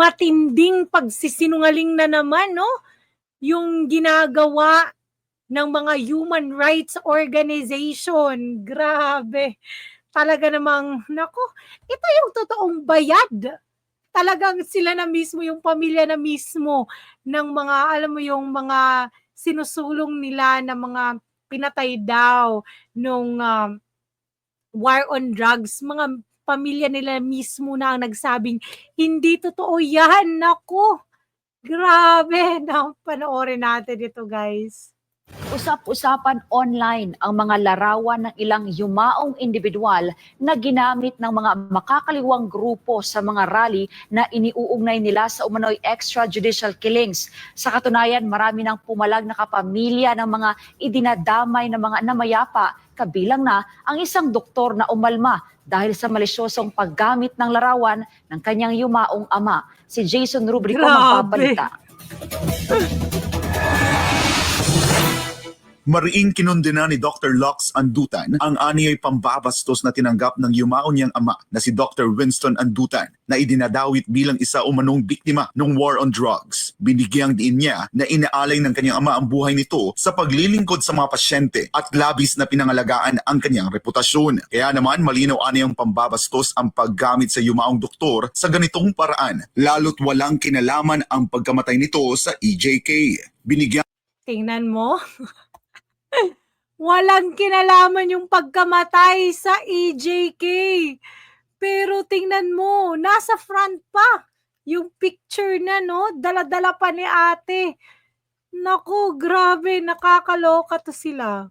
matinding pagsisinungaling na naman, no? Yung ginagawa ng mga human rights organization. Grabe. Talaga namang, nako, ito yung totoong bayad. Talagang sila na mismo, yung pamilya na mismo ng mga, alam mo yung mga sinusulong nila na mga pinatay daw nung um, war on drugs, mga pamilya nila mismo na ang nagsabing, hindi totoo yan, nako. Grabe, na panoorin natin ito guys. Usap-usapan online ang mga larawan ng ilang yumaong individual na ginamit ng mga makakaliwang grupo sa mga rally na iniuugnay nila sa umano'y extrajudicial killings. Sa katunayan, marami ng pumalag na kapamilya ng mga idinadamay ng mga namayapa, kabilang na ang isang doktor na umalma dahil sa malisyosong paggamit ng larawan ng kanyang yumaong ama. Si Jason Rubrico Grabe. magpabalita. Mariing kinundena ni Dr. Lux Andutan ang aniyay pambabastos na tinanggap ng yumao niyang ama na si Dr. Winston Andutan na idinadawit bilang isa umanong biktima ng war on drugs. Binigyang diin niya na inaalay ng kanyang ama ang buhay nito sa paglilingkod sa mga pasyente at labis na pinangalagaan ang kanyang reputasyon. Kaya naman malinaw aniyang pambabastos ang paggamit sa yumaong doktor sa ganitong paraan lalo't walang kinalaman ang pagkamatay nito sa EJK. Binigyan Tingnan mo. Walang kinalaman yung pagkamatay sa EJK. Pero tingnan mo, nasa front pa. Yung picture na, no? Dala-dala pa ni ate. Naku, grabe, nakakaloka to sila.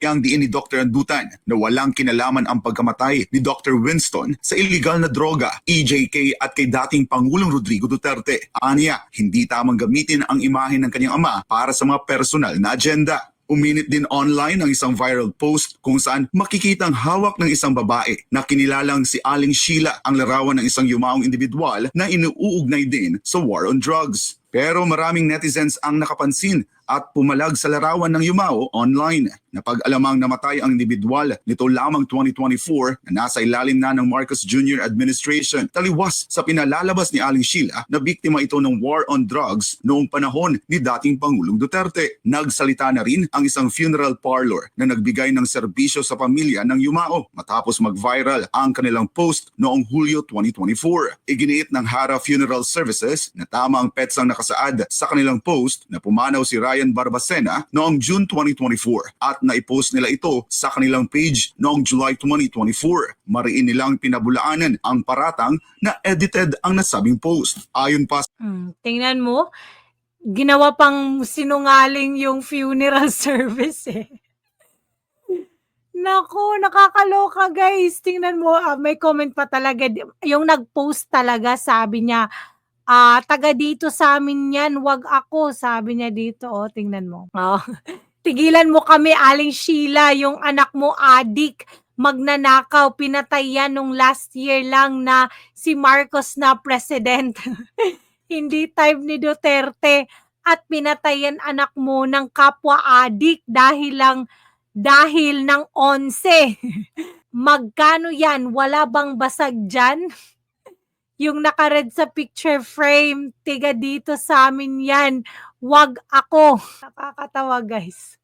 ang diin ni Dr. Andutan na walang kinalaman ang pagkamatay ni Dr. Winston sa illegal na droga, EJK at kay dating Pangulong Rodrigo Duterte. Aniya, hindi tamang gamitin ang imahe ng kanyang ama para sa mga personal na agenda. Uminit din online ang isang viral post kung saan makikita ang hawak ng isang babae na kinilalang si Aling Sheila ang larawan ng isang yumaong individual na inuugnay din sa war on drugs. Pero maraming netizens ang nakapansin at pumalag sa larawan ng Yumao online. Napag-alamang namatay ang individual nito lamang 2024 na nasa ilalim na ng Marcos Jr. administration. Taliwas sa pinalalabas ni Aling Sheila na biktima ito ng war on drugs noong panahon ni dating Pangulong Duterte. Nagsalita na rin ang isang funeral parlor na nagbigay ng serbisyo sa pamilya ng Yumao matapos mag-viral ang kanilang post noong Hulyo 2024. Iginiit ng Hara Funeral Services na tama ang petsang nakasaad sa kanilang post na pumanaw si Ryan Barbacena noong June 2024 at naipost nila ito sa kanilang page noong July 2024. Mariin nilang pinabulaanan ang paratang na edited ang nasabing post. Ayon pa Hmm, tingnan mo, ginawa pang sinungaling yung funeral service eh. Naku, nakakaloka guys. Tingnan mo, ah, may comment pa talaga. Yung nag-post talaga, sabi niya, ah, taga dito sa amin yan, wag ako, sabi niya dito. Oh, tingnan mo. Oh. Tigilan mo kami, Aling Sheila, yung anak mo adik, magnanakaw, pinatay yan nung last year lang na si Marcos na president. Hindi time ni Duterte at pinatayan anak mo ng kapwa adik dahil lang dahil ng 11. Magkano yan? Wala bang basag dyan? Yung nakared sa picture frame, tiga dito sa amin yan. Wag ako. Nakakatawa guys.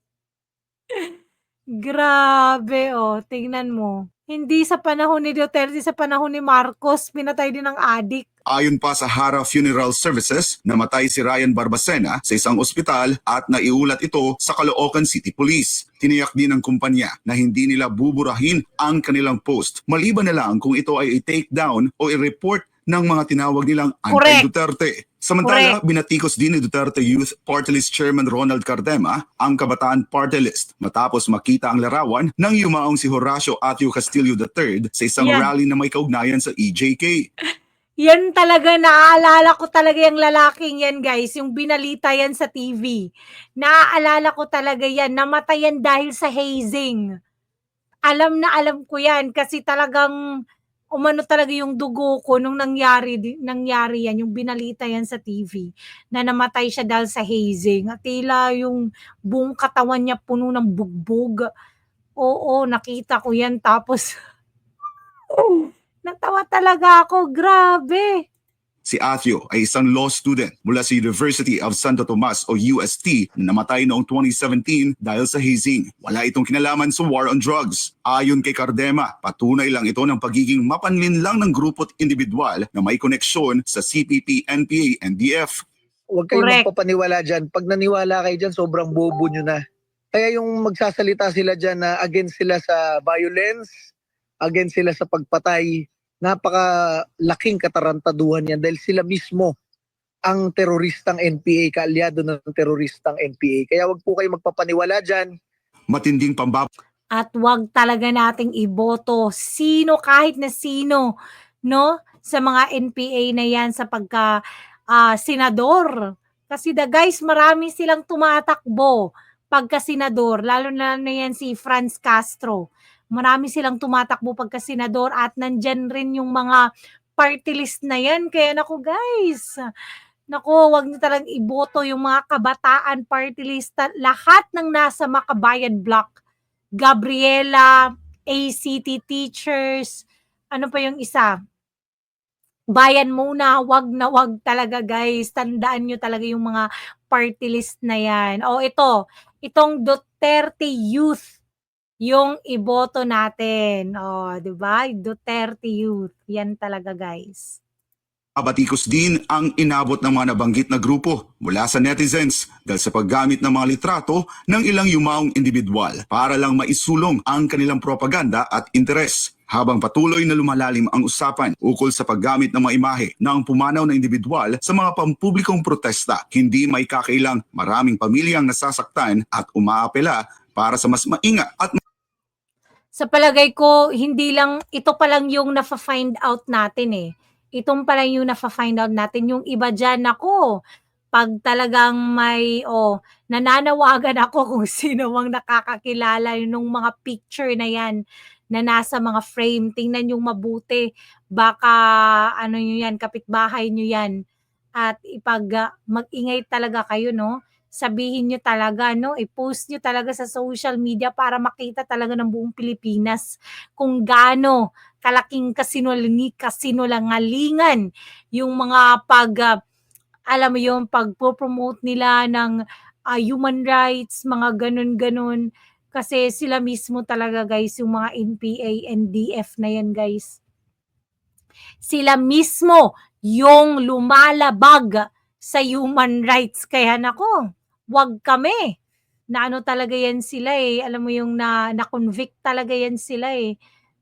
Grabe oh, tingnan mo. Hindi sa panahon ni Duterte, sa panahon ni Marcos, pinatay din ng adik. Ayon pa sa Hara Funeral Services, namatay si Ryan Barbacena sa isang ospital at naiulat ito sa Caloocan City Police. Tiniyak din ng kumpanya na hindi nila buburahin ang kanilang post. Maliban na lang kung ito ay i-take down o i-report ng mga tinawag nilang Correct. anti-Duterte. Samantala, binatikos din ni Duterte Youth Party List Chairman Ronald Cardema ang Kabataan Party List matapos makita ang larawan ng yumaong si Horacio Atio Castillo III sa isang Yan. rally na may kaugnayan sa EJK. Yan talaga, naaalala ko talaga yung lalaking yan, guys. Yung binalita yan sa TV. Naaalala ko talaga yan. Namatay yan dahil sa hazing. Alam na alam ko yan kasi talagang umano talaga yung dugo ko nung nangyari, nangyari yan, yung binalita yan sa TV, na namatay siya dahil sa hazing. At tila yung buong katawan niya puno ng bugbog. Oo, nakita ko yan. Tapos, natawa talaga ako. Grabe. Si Athio ay isang law student mula sa University of Santo Tomas o UST na namatay noong 2017 dahil sa hazing. Wala itong kinalaman sa war on drugs. Ayon kay Cardema, patunay lang ito ng pagiging mapanlin lang ng grupo at individual na may koneksyon sa CPP, NPA, NDF. Huwag kayong Correct. magpapaniwala dyan. Pag naniwala kayo dyan, sobrang bobo nyo na. Kaya yung magsasalita sila dyan na against sila sa violence, against sila sa pagpatay, napakalaking katarantaduhan yan dahil sila mismo ang teroristang NPA, kaalyado ng teroristang NPA. Kaya wag po kayo magpapaniwala dyan. Matinding pambab at wag talaga nating iboto sino kahit na sino no sa mga NPA na yan sa pagka ah, senador kasi the guys marami silang tumatakbo pagka senador lalo na na yan si Franz Castro marami silang tumatakbo pagka senador at nandyan rin yung mga party list na yan kaya naku guys Nako, wag niyo talagang iboto yung mga kabataan party list. Lahat ng nasa Makabayan Block Gabriela, ACT teachers, ano pa yung isa? Bayan muna, wag na wag talaga guys. Tandaan nyo talaga yung mga party list na yan. O ito, itong Duterte Youth yung iboto natin. O, di ba? Duterte Youth. Yan talaga guys. Abatikos din ang inabot ng mga nabanggit na grupo mula sa netizens dahil sa paggamit ng mga litrato ng ilang yumaong individual para lang maisulong ang kanilang propaganda at interes. Habang patuloy na lumalalim ang usapan ukol sa paggamit ng mga imahe ng pumanaw na individual sa mga pampublikong protesta, hindi may kakailang maraming pamilyang nasasaktan at umaapela para sa mas maingat at Sa palagay ko, hindi lang, ito pa lang yung nafa-find out natin eh. Itong pa lang yung nafa-find out natin. Yung iba dyan, ako, pag talagang may, oh, nananawagan ako kung sino mang nakakakilala nung mga picture na yan na nasa mga frame. Tingnan yung mabuti. Baka, ano nyo yan, kapitbahay nyo yan. At ipag, ah, mag-ingay talaga kayo, no? Sabihin nyo talaga, no? I-post nyo talaga sa social media para makita talaga ng buong Pilipinas kung gaano kalaking kasinulani, kasinulangalingan yung mga pag, ah, alam mo yung pag-promote nila ng ah, human rights, mga ganun-ganun. Kasi sila mismo talaga guys, yung mga NPA, NDF na yan guys. Sila mismo yung lumalabag sa human rights. Kaya nako, wag kami. Na ano talaga yan sila eh. Alam mo yung na, na-convict talaga yan sila eh.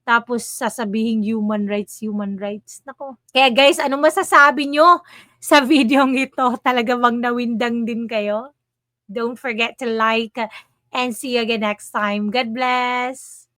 Tapos sasabihin human rights, human rights. Nako. Kaya guys, anong masasabi nyo sa video ito? Talaga bang nawindang din kayo? Don't forget to like and see you again next time. God bless!